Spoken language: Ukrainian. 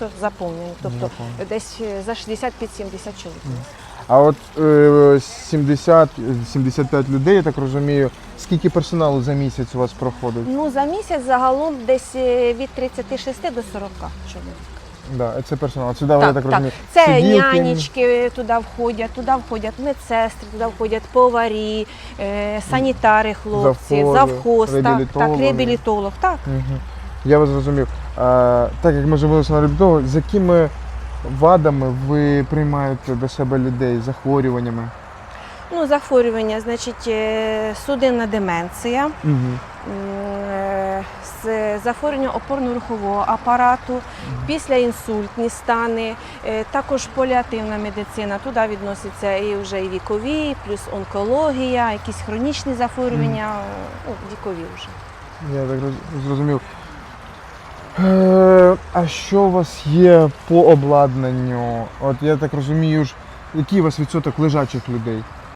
просто заповнені. Тобто десь е, за 65-70 чоловік. А от е, 70-75 людей, я так розумію, скільки персоналу за місяць у вас проходить? Ну за місяць загалом десь е, від 36 до 40 чоловік. Да, це персонал. Сюди, я так розумію. Це сиділки. нянечки туди входять, туди входять медсестри, туди входять поварі, е, санітари, хлопці, Завхози, завхоз, так, так, реабілітолог, так. Мгм. Я вас зрозумів. А, так як ми живемося на реабілітологу, з якими вадами ви приймаєте до себе людей, захворюваннями? Ну, захворювання, значить, е, судинна деменція, Угу. захворювання опорно-рухового апарату, післяінсультні стани, е, також поліативна медицина. Туди відносяться і вже і вікові, плюс онкологія, якісь хронічні захворювання, ну, вікові вже. Я так зрозумів. Е, а що у вас є по обладнанню? От я так розумію, ж, який у вас відсоток лежачих людей?